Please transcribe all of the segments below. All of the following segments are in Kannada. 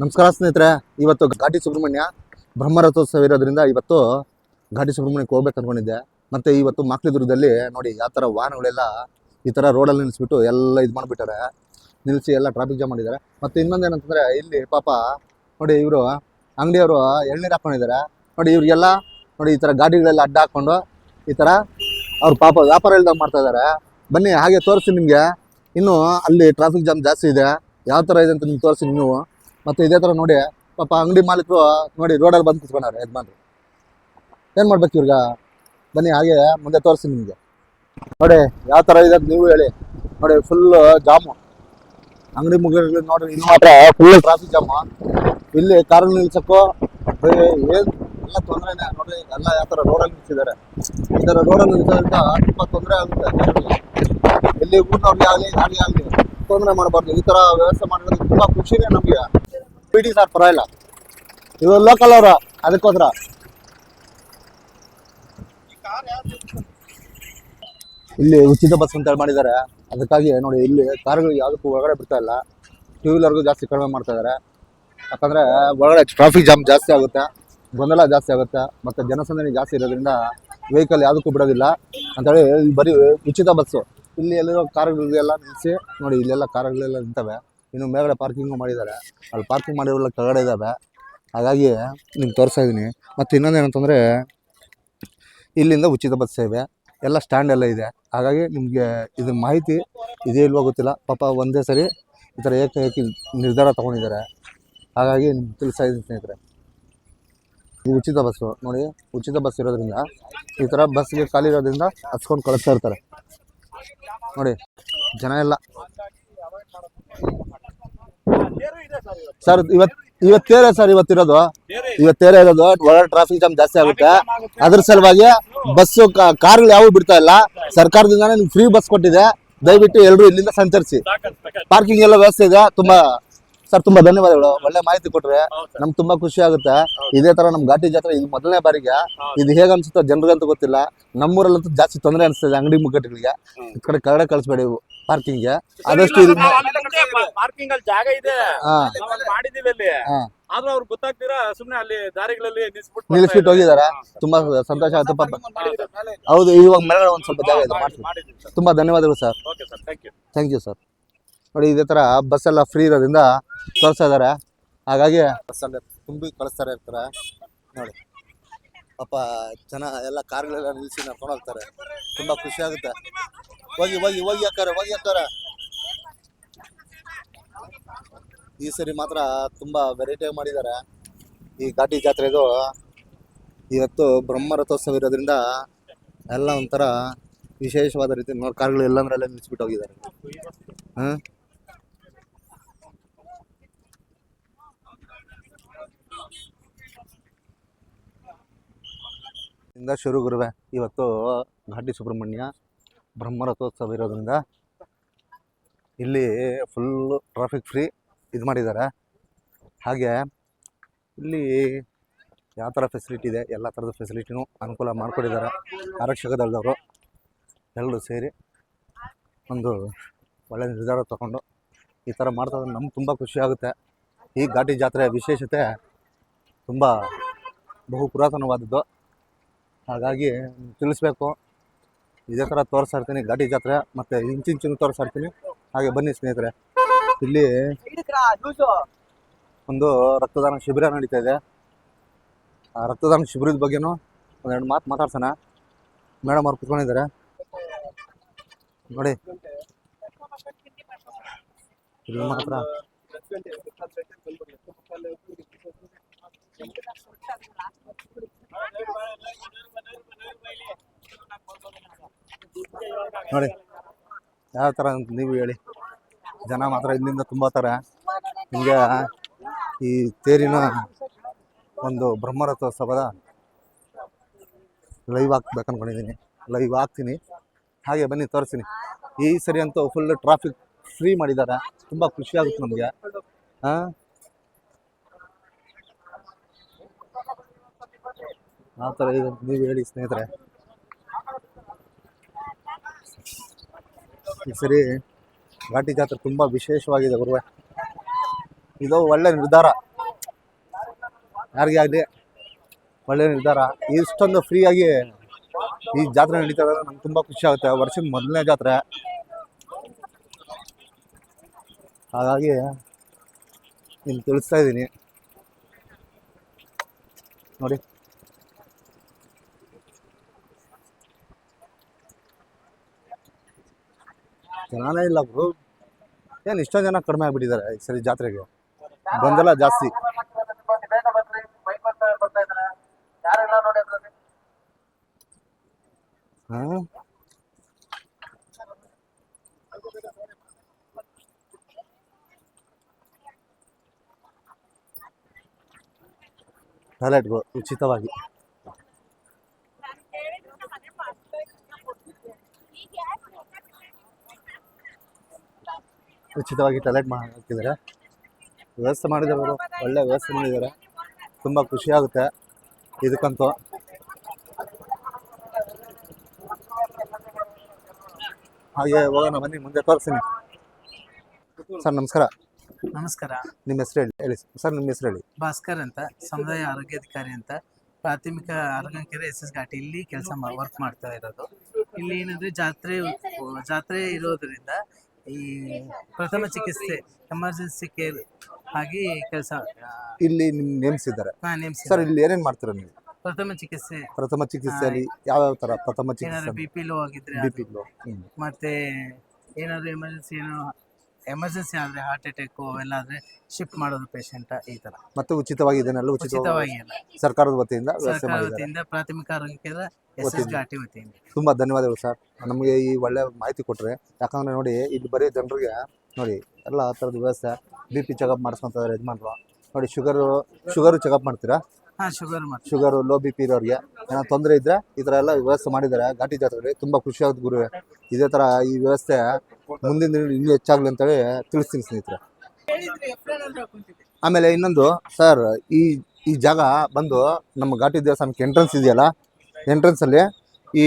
ನಮಸ್ಕಾರ ಸ್ನೇಹಿತರೆ. ಇವತ್ತು ಘಾಟಿ ಸುಬ್ರಹ್ಮಣ್ಯ ಬ್ರಹ್ಮರಥೋತ್ಸವ ಇರೋದ್ರಿಂದ ಇವತ್ತು ಘಾಟಿ ಸುಬ್ರಹ್ಮಣ್ಯಕ್ಕೆ ಹೋಗ್ಬೇಕು ಅನ್ಕೊಂಡಿದ್ದೆ. ಮತ್ತೆ ಇವತ್ತು ಮಾಕ್ಲಿದುರ್ಗದಲ್ಲಿ ನೋಡಿ ಯಾವ ಥರ ವಾಹನಗಳೆಲ್ಲ ಈ ಥರ ರೋಡಲ್ಲಿ ನಿಲ್ಲಿಸ್ಬಿಟ್ಟು ಎಲ್ಲ ಇದು ಮಾಡಿಬಿಟ್ಟಾರೆ. ನಿಲ್ಲಿಸಿ ಎಲ್ಲ ಟ್ರಾಫಿಕ್ ಜಾಮ್ ಮಾಡಿದ್ದಾರೆ. ಮತ್ತೆ ಇನ್ನೊಂದು ಏನಂತಂದ್ರೆ ಇಲ್ಲಿ ಪಾಪ ನೋಡಿ ಇವರು ಅಂಗಡಿಯವರು ಎಳ್ನೀರು ಹಾಕೊಂಡಿದ್ದಾರೆ. ನೋಡಿ ಇವ್ರಿಗೆಲ್ಲ ನೋಡಿ ಈ ಥರ ಗಾಡಿಗಳೆಲ್ಲ ಅಡ್ಡ ಹಾಕೊಂಡು ಈ ಥರ ಅವ್ರು ಪಾಪ ವ್ಯಾಪಾರ ಇಲ್ದಂಗೆ ಮಾಡ್ತಾ ಇದ್ದಾರೆ. ಬನ್ನಿ, ಹಾಗೆ ತೋರಿಸಿ ನಿಮಗೆ. ಇನ್ನು ಅಲ್ಲಿ ಟ್ರಾಫಿಕ್ ಜಾಮ್ ಜಾಸ್ತಿ ಇದೆ. ಯಾವ ಥರ ಇದೆ ಅಂತ ನಿಮ್ಗೆ ತೋರಿಸಿ ನೀವು. ಮತ್ತೆ ಇದೇ ಥರ ನೋಡಿ, ಪಾಪ ಅಂಗಡಿ ಮಾಲೀಕರು ನೋಡಿ ರೋಡಲ್ಲಿ ಬಂದು ಕೂತ್ಕೊಂಡವ್ರೆ ಯಜಮಾನ್ರು. ಏನು ಮಾಡ್ಬೇಕು ಇವ್ರಿಗೆ? ಬನ್ನಿ, ಹಾಗೆ ಮುಂದೆ ತೋರಿಸಿ ನಿಮಗೆ. ನೋಡಿ, ಯಾವ ಥರ ಇದೆ ನೀವು ಹೇಳಿ. ನೋಡಿ ಫುಲ್ ಜಾಮು. ಅಂಗಡಿ ಮುಗಿಗಳು ನೋಡಿ ಇಲ್ಲಿ ಮಾತ್ರ ಫುಲ್ ಟ್ರಾಫಿಕ್ ಜಾಮು ಇಲ್ಲಿ ಕಾರ್ ನಿಲ್ಸಕ್ಕೂ ಏನು ಎಲ್ಲ ತೊಂದರೆನೇ ನೋಡಿ ಎಲ್ಲ ಯಾವ ಥರ ರೋಡಲ್ಲಿ ನಿಲ್ಸಿದ್ದಾರೆ. ಈ ಥರ ರೋಡಲ್ಲಿ ನಿಲ್ಸೋದ್ರಿಂದ ತುಂಬ ತೊಂದರೆ ಆಗುತ್ತೆ. ಇಲ್ಲಿ ಊರಿನವ್ರಿಗೆ ಆಗಲಿ, ಗಾಡಿ ಆಗಲಿ ತೊಂದರೆ ಮಾಡಬಾರ್ದು. ಈ ಥರ ವ್ಯವಸ್ಥೆ ಮಾಡೋದು ತುಂಬ ಖುಷಿನೇ ನಮಗೆ. ಬಿಡಿ ಸರ್ ಪರವಾಗಿಲ್ಲ. ಇವರು ಲೋಕಲ್ ಅವರು, ಅದಕ್ಕೋಸ್ಕರ. ಇಲ್ಲಿ ಉಚಿತ ಬಸ್ ಅಂತ ಹೇಳಿ ಮಾಡಿದ್ದಾರೆ. ಅದಕ್ಕಾಗಿ ನೋಡಿ, ಇಲ್ಲಿ ಕಾರ್ಗಳು ಯಾವುದಕ್ಕೂ ಒಳಗಡೆ ಬಿಡ್ತಾ ಇಲ್ಲ. ಟೂ ವೀಲರ್ಗೂ ಜಾಸ್ತಿ ಕಡಿಮೆ ಮಾಡ್ತಾ ಇದ್ದಾರೆ. ಯಾಕಂದ್ರೆ ಒಳಗಡೆ ಟ್ರಾಫಿಕ್ ಜಾಮ್ ಜಾಸ್ತಿ ಆಗುತ್ತೆ. ಗೊಂದಲ ಜಾಸ್ತಿ ಆಗುತ್ತೆ. ಮತ್ತೆ ಜನಸಂದಣಿ ಜಾಸ್ತಿ ಇರೋದ್ರಿಂದ ವೆಹಿಕಲ್ ಯಾವುದಕ್ಕೂ ಬಿಡೋದಿಲ್ಲ. ಅಂತೇಳಿ ಹೇಳಿ ಬರೀ ಉಚಿತ ಬಸ್ಸು ಇಲ್ಲಿ ಎಲ್ಲಿರೋ ಕಾರ್ಗಳಿಗೆಲ್ಲ ನಿಲ್ಲಿಸಿ, ನೋಡಿ, ಇಲ್ಲೆಲ್ಲ ಕಾರ್ಗಳೆಲ್ಲ ನಿಂತವೆ. ಇನ್ನು ಮೇಲ್ಗಡೆ ಪಾರ್ಕಿಂಗು ಮಾಡಿದ್ದಾರೆ. ಅಲ್ಲಿ ಪಾರ್ಕಿಂಗ್ ಮಾಡಿರೋಲ್ಲ ಕೆಳಗಡೆ ಇದ್ದಾವೆ. ಹಾಗಾಗಿ ನಿಮ್ಗೆ ತೋರಿಸ್ತಾ ಇದ್ದೀನಿ. ಮತ್ತು ಇನ್ನೊಂದು ಏನಂತಂದರೆ ಇಲ್ಲಿಂದ ಉಚಿತ ಬಸ್ ಸೇವೆ. ಎಲ್ಲ ಸ್ಟ್ಯಾಂಡ್ ಎಲ್ಲ ಇದೆ. ಹಾಗಾಗಿ ನಿಮಗೆ ಇದ್ರ ಮಾಹಿತಿ ಇದೇ ಇಲ್ವೋ ಗೊತ್ತಿಲ್ಲ. ಪಾಪ ಒಂದೇ ಸರಿ ಈ ಥರ ಏಕಾಏಕಿ ನಿರ್ಧಾರ ತೊಗೊಂಡಿದ್ದಾರೆ. ಹಾಗಾಗಿ ನಿಮ್ಗೆ ತಿಳಿಸ್ತಾ ಇದ್ದೀನಿ ಸ್ನೇಹಿತರೆ. ಉಚಿತ ಬಸ್ಸು ನೋಡಿ, ಉಚಿತ ಬಸ್ ಇರೋದ್ರಿಂದ ಈ ಥರ ಬಸ್ಗೆ ಖಾಲಿ ಇರೋದ್ರಿಂದ ಹಚ್ಕೊಂಡು ಕಳಿಸ್ತಾ ಇರ್ತಾರೆ. ನೋಡಿ, ಜನ ಎಲ್ಲ ಸರ್ ಇವತ್ತು ಇವತ್ತೇರೆ ಸರ್ ಇವತ್ತಿರೋದು ಇವತ್ತೇರೆ ಇರೋದು, ಒಳಗಡೆ ಟ್ರಾಫಿಕ್ ಜಾಮ್ ಜಾಸ್ತಿ ಆಗುತ್ತೆ. ಅದ್ರ ಸಲುವಾಗಿ ಬಸ್ಸು ಕಾರ್ಗಳು ಯಾವ ಬಿಡ್ತಾ ಇಲ್ಲ. ಸರ್ಕಾರದಿಂದಾನೇ ನಿಮ್ಗೆ ಫ್ರೀ ಬಸ್ ಕೊಟ್ಟಿದೆ. ದಯವಿಟ್ಟು ಎಲ್ಲರೂ ಇಲ್ಲಿಂದ ಸಂಚರಿಸಿ. ಪಾರ್ಕಿಂಗ್ ಎಲ್ಲ ವ್ಯವಸ್ಥೆ ಇದೆ. ತುಂಬಾ ಸರ್, ತುಂಬಾ ಧನ್ಯವಾದಗಳು. ಒಳ್ಳೆ ಮಾಹಿತಿ ಕೊಟ್ರೆ. ನಮ್ಗೆ ತುಂಬಾ ಖುಷಿ ಆಗುತ್ತೆ. ಇದೇ ತರ ನಮ್ ಘಾಟಿ ಜಾತ್ರೆ ಇದು ಮೊದಲನೇ ಬಾರಿಗೆ. ಇದು ಹೇಗ ಅನ್ಸುತ್ತೋ ಜನರಿಗಂತೂ ಗೊತ್ತಿಲ್ಲ. ನಮ್ಮೂರಲ್ಲಂತೂ ಜಾಸ್ತಿ ತೊಂದರೆ ಅನಿಸ್ತದೆ ಅಂಗಡಿ ಮುಗ್ಗಟ್ಟುಗಳಿಗೆ. ಈ ಕಡೆ ಕನ್ನಡ ಕಳಿಸ್ಬೇಡಿ ಪಾರ್ಕಿಂಗ್ಗೆ. ಆದಷ್ಟು ಇದು ಪಾರ್ಕಿಂಗ್ ಅಲ್ಲಿ ಜಾಗ ಇದೆ. ಮಾಡಿದೀವಿ ಅಲ್ಲಿ. ಹಾ. ಆದ್ರೂ ಅವ್ರು ಗೊತ್ತಾಗ್ತೀರಾ ಸುಮ್ನೆ ಅಲ್ಲಿ ದಾರಿಗಳಲ್ಲಿ ನಿಲ್ಸ್ಬಿಟ್ಟು ನಿಲ್ಲಿಸ್ಬಿಟ್ಟು ಹೋಗಿದಾರೆ. ತುಂಬಾ ಸಂತೋಷ ಆಯ್ತು. ಪಾಪ ಹೌದು ಇವಾಗ ಮೇಲ್ಗಡೆ ಒಂದ್ ಸ್ವಲ್ಪ ಜಾಗ ಇದೆ. ತುಂಬಾ ಧನ್ಯವಾದಗಳು sir. Okay sir. Thank you thank you sir ನೋಡಿ ಇದೇ ತರ ಬಸ್ ಎಲ್ಲ ಫ್ರೀ ಇರೋದ್ರಿಂದ ತೋರಿಸ್ತಾ ಇದಾರೆ ಹಾಗಾಗಿ ಬಸ್ಸಲ್ಲಿ ತುಂಬಿ ಕಳಿಸ್ತಾರೆ ಇರ್ತಾರೆ. ನೋಡಿ. ಪಾಪ ಜನ ಎಲ್ಲ ಕಾರ್ಗಳೆಲ್ಲ ನಿಲ್ಲಿಸಿ ನಡ್ಕೊಂಡು ಹೋಗ್ತಾರೆ. ತುಂಬ ಖುಷಿ ಆಗುತ್ತೆ. ಹೋಗಿ ಹೋಗಿ ಹೋಗಿ ಅಕ್ಕಾರ ಹೋಗಿ ಅಕ್ಕಾರ ಈ ಸರಿ ಮಾತ್ರ ತುಂಬ ವೆರೈಟಿಯಾಗಿ ಮಾಡಿದ್ದಾರೆ ಈ ಘಾಟಿ ಜಾತ್ರೆದು ಇವತ್ತು ಬ್ರಹ್ಮ ರಥೋತ್ಸವ ಇರೋದ್ರಿಂದ ಎಲ್ಲ ಒಂಥರ ವಿಶೇಷವಾದ ರೀತಿ ನೋಡಿ ಕಾರ್ಗಳು ಎಲ್ಲಂದ್ರಲ್ಲೇ ನಿಲ್ಲಿಸ್ಬಿಟ್ಟು ಹೋಗಿದ್ದಾರೆ ಹಾಂ? ಇಂದ ಶುರು ಗುರುವೆ, ಇವತ್ತು ಘಾಟಿ ಸುಬ್ರಹ್ಮಣ್ಯ. ಬ್ರಹ್ಮರಥೋತ್ಸವ ಇರೋದ್ರಿಂದ ಇಲ್ಲಿ ಫುಲ್ಲು ಟ್ರಾಫಿಕ್ ಫ್ರೀ ಇದು ಮಾಡಿದ್ದಾರೆ. ಹಾಗೆ ಇಲ್ಲಿ ಯಾವ ಥರ ಫೆಸಿಲಿಟಿ ಇದೆ, ಎಲ್ಲ ಥರದ ಫೆಸಿಲಿಟಿನೂ ಅನುಕೂಲ ಮಾಡಿಕೊಟ್ಟಿದ್ದಾರೆ ಆರಕ್ಷಕ ದಳದವರು. ಎಲ್ಲರೂ ಸೇರಿ ಒಂದು ಒಳ್ಳೆ ನಿರ್ಧಾರ ತಗೊಂಡು ಈ ಥರ ಮಾಡ್ತಾ ನಮ್ಗೆ ತುಂಬ ಖುಷಿ ಆಗುತ್ತೆ. ಈ ಘಾಟಿ ಜಾತ್ರೆಯ ವಿಶೇಷತೆ ತುಂಬ ಬಹು ಪುರಾತನವಾದದ್ದು. ಹಾಗಾಗಿ ತಿಳಿಸ್ಬೇಕು. ಇದೇ ಥರ ತೋರಿಸ್ತಾ ಇರ್ತೀನಿ ಘಾಟಿ ಜಾತ್ರೆ ಮತ್ತೆ ಇಂಚಿಂಚಿನ ತೋರಿಸ್ತಾ ಇರ್ತೀನಿ ಹಾಗೆ ಬನ್ನಿ ಸ್ನೇಹಿತರೆ. ಇಲ್ಲಿ ಒಂದು ರಕ್ತದಾನ ಶಿಬಿರ ನಡೀತಾ ಇದೆ. ಆ ರಕ್ತದಾನ ಶಿಬಿರದ ಬಗ್ಗೆನೂ ಒಂದೆರಡು ಮಾತು ಮಾತಾಡ್ಸೋಣ. ಮೇಡಮ್ ಅವ್ರು ಕುತ್ಕೊಂಡಿದ್ದಾರೆ. ನೋಡಿ. ಇಲ್ಲಿ ಮಾತ್ರ ನೋಡಿ, ಯಾವ ಥರ ಅಂತ ನೀವು ಹೇಳಿ. ಜನ ಮಾತ್ರ ಇಲ್ಲಿಂದ ತುಂಬ ಥರ ನಿಮಗೆ ಈ ತೇರಿನ ಒಂದು ಬ್ರಹ್ಮರಥೋತ್ಸವದ ಲೈವ್ ಹಾಕ್ಬೇಕು ಅಂದ್ಕೊಂಡಿದ್ದೀನಿ ಲೈವ್ ಹಾಕ್ತೀನಿ. ಹಾಗೆ ಬನ್ನಿ, ತೋರಿಸ್ತೀನಿ. ಈ ಸರಿ ಅಂತೂ ಫುಲ್ ಟ್ರಾಫಿಕ್ ಫ್ರೀ ಮಾಡಿದ್ದಾರೆ. ತುಂಬ ಖುಷಿ ಆಗುತ್ತೆ ನಮಗೆ. ಹಾಂ? ಆ ಥರ ಈಗ ನೀವು ಹೇಳಿ ಸ್ನೇಹಿತರೆ. ಈ ಸರಿ ಘಾಟಿ ಜಾತ್ರೆ ತುಂಬ ವಿಶೇಷವಾಗಿದೆ ಗುರುವೆ. ಇದು ಒಳ್ಳೆ ನಿರ್ಧಾರ. ಯಾರಿಗೆ ಆಗಲಿ ಒಳ್ಳೆ ನಿರ್ಧಾರ. ಇಷ್ಟೊಂದು ಫ್ರೀಯಾಗಿ ಈ ಜಾತ್ರೆ ನಡೀತಾ ಇರೋದು ನಂಗೆ ತುಂಬ ಖುಷಿ ಆಗುತ್ತೆ. ವರ್ಷದ ಮೊದಲನೇ ಜಾತ್ರೆ. ಹಾಗಾಗಿ ಇಲ್ಲಿ ತಿಳಿಸ್ತಾ ಇದ್ದೀನಿ. ನೋಡಿ. ಜನನೇ ಇಲ್ಲ ಬ್ರೋ. ಏನು ಇಷ್ಟೊಂದು ಜನ ಕಡಿಮೆ ಆಗಿಬಿಟ್ಟಿದ್ದಾರೆ ಈ ಸರಿ ಜಾತ್ರೆಗೆ? ಗೊಂದಲ ಜಾಸ್ತಿ. ಟಾಯ್ಲೆಟ್ಗಳು ಉಚಿತವಾಗಿ. ಉಚಿತವಾಗಿ ಟಾಯ್ಲೆಟ್ ಮಾಡಿ ಹಾಕಿದ್ದಾರೆ. ವ್ಯವಸ್ಥೆ ಮಾಡಿದ್ದಾರೆ ಅವರು ಒಳ್ಳೆ ವ್ಯವಸ್ಥೆ ಮಾಡಿದ್ದಾರೆ. ತುಂಬ ಖುಷಿ ಆಗುತ್ತೆ ಇದಕ್ಕಂತೂ. ಹಾಗೆ ಹೋಗೋಣ ಬನ್ನಿ ಮುಂದೆ ತೋರಿಸ್ತೀನಿ. ಸರ್ ನಮಸ್ಕಾರ. ನಮಸ್ಕಾರ. ನಿಮ್ಮ ಹೆಸರು ಹೇಳಿ ಹೇಳಿ. ಸರ್ ನಿಮ್ಮ ಹೆಸರು ಹೇಳಿ. ಭಾಸ್ಕರ್ ಅಂತ ಸಮುದಾಯ ಆರೋಗ್ಯಾಧಿಕಾರಿ ಅಂತ. ಪ್ರಾಥಮಿಕ ಆರೋಗ್ಯಕೆರೆ ಎಸ್ ಎಸ್ ಘಾಟಿ ಇಲ್ಲಿ ಕೆಲಸ ವರ್ಕ್ ಮಾಡ್ತಾ ಇರೋದು. ಇಲ್ಲಿ ಏನಂದ್ರೆ ಜಾತ್ರೆ ಜಾತ್ರೆ ಇರೋದ್ರಿಂದ ಈ ಪ್ರಥಮ ಚಿಕಿತ್ಸೆ ಎಮರ್ಜೆನ್ಸಿ ಕೇರ್ ಆಗಿ ಕೆಲಸ ಇಲ್ಲಿ ನಿಮ್ ನೇಮಿಸಿದ್ದಾರೆ. ನೇಮಿಸಿ ಸರ್ ಇಲ್ಲಿ ಏನೇನ್ ಮಾಡ್ತೀರಾ ನೀವು? ಪ್ರಥಮ ಚಿಕಿತ್ಸೆ. ಪ್ರಥಮ ಚಿಕಿತ್ಸೆಯಲ್ಲಿ ಯಾವ್ಯಾವ ತರ ಪ್ರಥಮ ಏನಾದ್ರು ಚಿಕಿತ್ಸೆ ಬಿ ಪಿ ಲೋ ಆಗಿದ್ರೆ ಅದು. ಪಿ ಮತ್ತೆ ಏನಾದ್ರು ಎಮರ್ಜೆನ್ಸಿ ಏನೋ ಎಮರ್ಜೆನ್ಸಿ ಆದ್ರೆ ಹಾರ್ಟ್ ಅಟ್ಯಾಕ್ ಅವೆಲ್ಲ ಆದ್ರೆ ಶಿಫ್ಟ್ ಮಾಡೋದು ಪೇಷಂಟ್ ಈ ತರ. ಮತ್ತೆ ಉಚಿತವಾಗಿ ಇದನ್ನೆಲ್ಲ ಉಚಿತವಾಗಿ ಉಚಿತವಾಗಿ ಅಲ್ಲ ಸರ್ಕಾರದ ವತಿಯಿಂದ ವ್ಯವಸ್ಥೆ ಸರ್ಕಾರ ಮಾಡಿದ್ದಾರೆ. ವತಿಯಿಂದ ಪ್ರಾಥಮಿಕ ಆರೋಗ್ಯ ಕೇಂದ್ರ ಎಸ್ ಎಸ್ ವತಿಯಿಂದ. ಘಾಟಿ ವತಿಯಿಂದ. ತುಂಬಾ ಧನ್ಯವಾದಗಳು ಸರ್. ನಮಗೆ ಈ ಒಳ್ಳೆ ಮಾಹಿತಿ ಕೊಟ್ರೆ ಯಾಕಂದ್ರೆ ನೋಡಿ ಇಲ್ಲಿ ಬರೀ ಜನರಿಗೆ ನೋಡಿ ಎಲ್ಲ ಆ ಥರದ ವ್ಯವಸ್ಥೆ ಬಿ ಪಿ ಚೆಕಪ್ ಮಾಡಿಸ್ಕೊಂತಾರೆ ಯಜಮಾನ್ರು. ನೋಡಿ ಶುಗರು ಶುಗರು ಚೆಕಪ್ ಮಾಡ್ತೀರಾ? ಹಾಂ ಶುಗರ್ ಮತ್ತೆ ಶುಗರು ಲೋ ಬಿ ಪಿ ಇರೋರಿಗೆ. ಏನೋ ತೊಂದರೆ ಇದ್ರೆ ಈ ಥರ ಎಲ್ಲ ವ್ಯವಸ್ಥೆ ಮಾಡಿದ್ದಾರೆ. ಘಾಟಿ ಜಾತ್ರೆಯಲ್ಲಿ ತುಂಬ ಖುಷಿಯಾಗುತ್ತೆ ಗುರು ಗುರುವೆ. ಇದೇ ಥರ ಈ ವ್ಯವಸ್ಥೆ ಮುಂದಿನ ದಿನ ಇನ್ನೂ ಹೆಚ್ಚಾಗಲಿ ಅಂತೇಳಿ ತಿಳಿಸ್ತೀನಿ ಸ್ನೇಹಿತರೆ. ಆಮೇಲೆ ಇನ್ನೊಂದು ಸರ್ ಈ ಈ ಜಾಗ ಬಂದು ನಮ್ಮ ಘಾಟಿ ದೇವಸ್ಥಾನಕ್ಕೆ ಎಂಟ್ರೆನ್ಸ್ ಇದೆಯಲ್ಲ ಎಂಟ್ರೆನ್ಸಲ್ಲಿ ಈ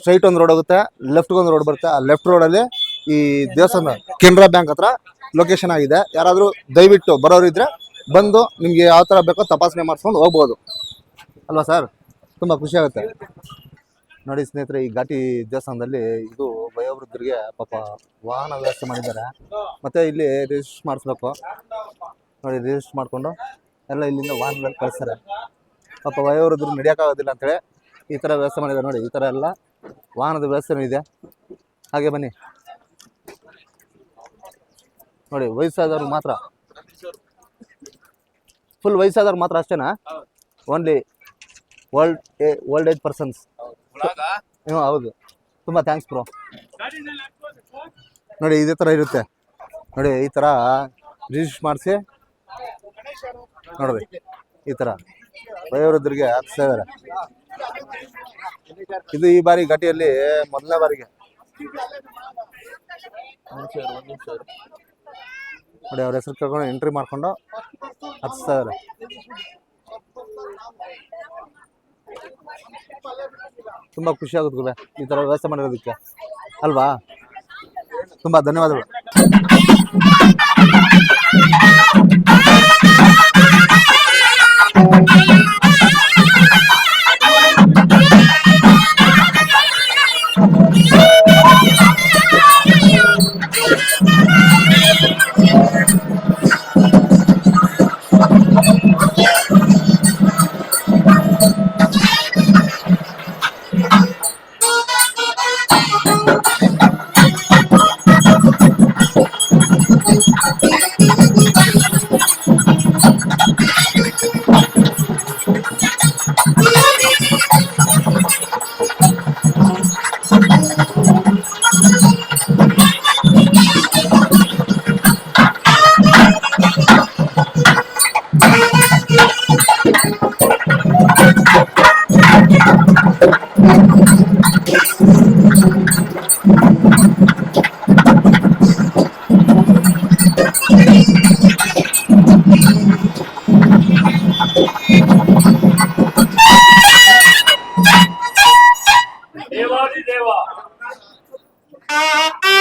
ಸ್ಟ್ರೈಟ್ ಒಂದು ರೋಡ್ ಹೋಗುತ್ತೆ ಲೆಫ್ಟ್ಗೆ ಒಂದು ರೋಡ್ ಬರುತ್ತೆ. ಆ ಲೆಫ್ಟ್ ರೋಡಲ್ಲಿ ಈ ದೇವಸ್ಥಾನ ಕೆನರಾ ಬ್ಯಾಂಕ್ ಹತ್ರ ಲೊಕೇಶನ್ ಆಗಿದೆ. ಯಾರಾದರೂ ದಯವಿಟ್ಟು ಬರೋರು ಇದ್ರೆ ಬಂದು ನಿಮಗೆ ಯಾವ ಥರ ಬೇಕೋ ತಪಾಸಣೆ ಮಾಡಿಸ್ಕೊಂಡು ಹೋಗ್ಬೋದು. ಅಲ್ವಾ ಸರ್? ತುಂಬ ಖುಷಿ ಆಗುತ್ತೆ. ನೋಡಿ ಸ್ನೇಹಿತರೆ, ಈ ಘಾಟಿ ದೇವಸ್ಥಾನದಲ್ಲಿ ಇದು ವಯೋವೃದ್ಧರಿಗೆ ಪಾಪ ವಾಹನ ವ್ಯವಸ್ಥೆ ಮಾಡಿದ್ದಾರೆ. ಮತ್ತೆ ಇಲ್ಲಿ ರಿಜಿಸ್ಟರ್ ಮಾಡಿಸ್ಬೇಕು. ನೋಡಿ ರಿಜಿಸ್ಟರ್ ಮಾಡಿಕೊಂಡು ಎಲ್ಲ ಇಲ್ಲಿಂದ ವಾಹನದಲ್ಲಿ ಕಳಿಸ್ತಾರೆ. ಪಾಪ ವಯೋವೃದ್ಧರು ನಡೆಯೋಕ್ಕಾಗೋದಿಲ್ಲ ಅಂತೇಳಿ ಈ ಥರ ವ್ಯವಸ್ಥೆ ಮಾಡಿದ್ದಾರೆ. ನೋಡಿ, ಈ ಥರ ಎಲ್ಲ ವಾಹನದ ವ್ಯವಸ್ಥೆನೂ ಇದೆ. ಹಾಗೆ ಬನ್ನಿ. ನೋಡಿ, ವಯಸ್ಸಾದವ್ರು ಮಾತ್ರ. ಫುಲ್ ವಯಸ್ಸಾದವ್ರು ಮಾತ್ರ ಅಷ್ಟೇನಾ? Only old old age persons ಹ್ಞೂ ಹೌದು. ತುಂಬ ಥ್ಯಾಂಕ್ಸ್ ಬ್ರೋ ನೋಡಿ, ಇದೇ ಥರ ಇರುತ್ತೆ. ನೋಡಿ, ಈ ಥರ ರಿಜಿಸ್ಟರ್ ಮಾಡಿಸಿ. ನೋಡ್ರಿ, ಈ ಥರ ವಯೋವೃದ್ಧರಿಗೆ ಹಾಕ್ಸ್ತಾ ಇದು ಈ ಬಾರಿ ಘಟಿಯಲ್ಲಿ ಮೊದಲನೇ ಬಾರಿಗೆ. ನೋಡಿ, ಅವ್ರ ಹೆಸರು ಕರ್ಕೊಂಡು ಎಂಟ್ರಿ ಮಾಡ್ಕೊಂಡು ಹತ್ತಿಸ್ತಾ ಇದ್ದಾರೆ ತುಂಬಾ ಖುಷಿ ಆಗುತ್ತೆ ಈ ತರ ವ್ಯವಸ್ಥೆ ಮಾಡಿರೋದಕ್ಕೆ. ಅಲ್ವಾ? ತುಂಬಾ ಧನ್ಯವಾದಗಳು. Uh, uh.